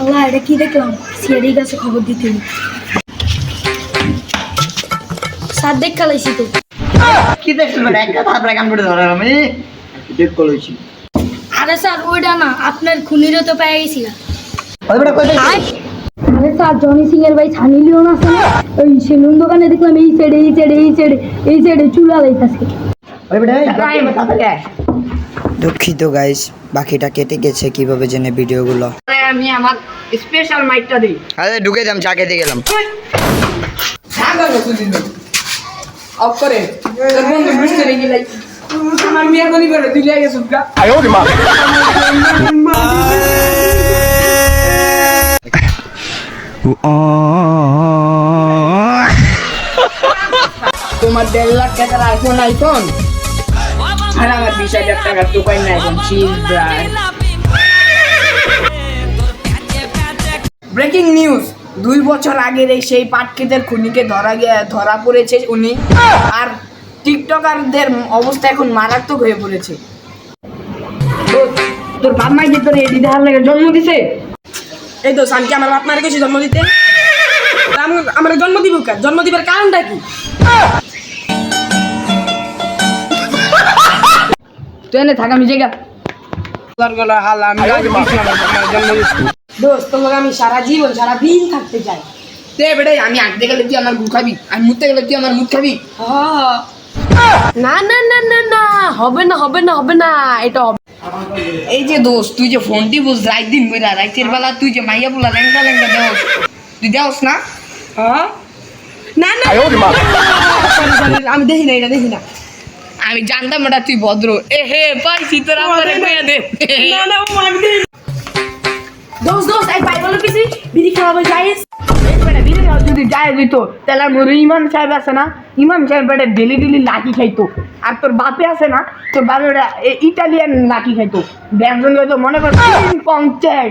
আল্লাহ এটা কি দেখলাম? কাছে খবর দিতে। স্যার দেখ খেলাইছি তো। কি দেখছিস একটা কান করে ধরে আমি। করেছি আরে স্যার ওইটা না আপনার খুনিরও তো পেয়ে গেছি ওই বেটা কই আরে স্যার জনি সিং এর ভাই ছানি লিওন আছে না? ওই সেলুন দোকানে দেখলাম এই সাইডে এই সাইডে এই সাইডে এই সাইডে চুলা লাইতাছে। ওই বেটা। দুঃখিত গাইস বাকিটা কেটে গেছে কীভাবে জেনে ভিডিওগুলো? আমি আমার স্পেশাল মাইকটা দিই। আরে ঢুকে যাম চা খেতে গেলাম। অফ করে। বন্ধু বুঝতে রেগে আমার তোমার দেড় লাখ টাকার আইফোন আইফোন আর আমার বিশ হাজার টাকার দোকান না এখন চিল ব্রেকিং নিউজ। দুই বছর আগের এই সেই পাটকেদের খুনিকে ধরা ধরা পড়েছে উনি। আর টিকটকারদের অবস্থা এখন মারাত্মক হয়ে পড়েছে। তোর বাপ মাই যে তোর এডি দেখার লাগে জন্ম দিছে? এই তো সানকে আমার বাপ মারে গেছে জন্ম দিতে। আমার জন্ম দিব কেন জন্ম দিবার কারণটা কি? তুই এনে থাক আমি জায়গা দোস্ত তোমাকে আমি সারা জীবন সারা দিন থাকতে চাই দে বেটা আমি আঁকতে গেলে তুই আমার মুখ খাবি আমি মুততে গেলে তুই আমার মুখ খাবি না না না না না হবে না হবে না হবে না এটা হবে এই যে দোস্ত তুই যে ফোনটি বুঝ রাত দিন বইরা রাইতের বেলা তুই যে মাইয়া বলা ল্যাংটা ল্যাংটা দেওস তুই দেওস না হ্যাঁ না না আমি দেখি না এটা দেখি না আমি জানতাম এটা তুই ভদ্র এ হে পাইছি তোর আমার দে না না ও আমি দেখি দোস্ত দোস্ত এই ভাই বলো কিছু? বিড়ি খাওয়াবো যাইস যদি যায় যেত তাহলে মোর ইমাম সাহেব আছে না? ইমাম সাহেব ডেলি ডেলি লাকি খাইতো। আর তোর বাপে আছে না? তোর বাপে ইটালিয়ান লাকি খাইতো। ব্যঞ্জন খাইতো, মনে কর পং চাই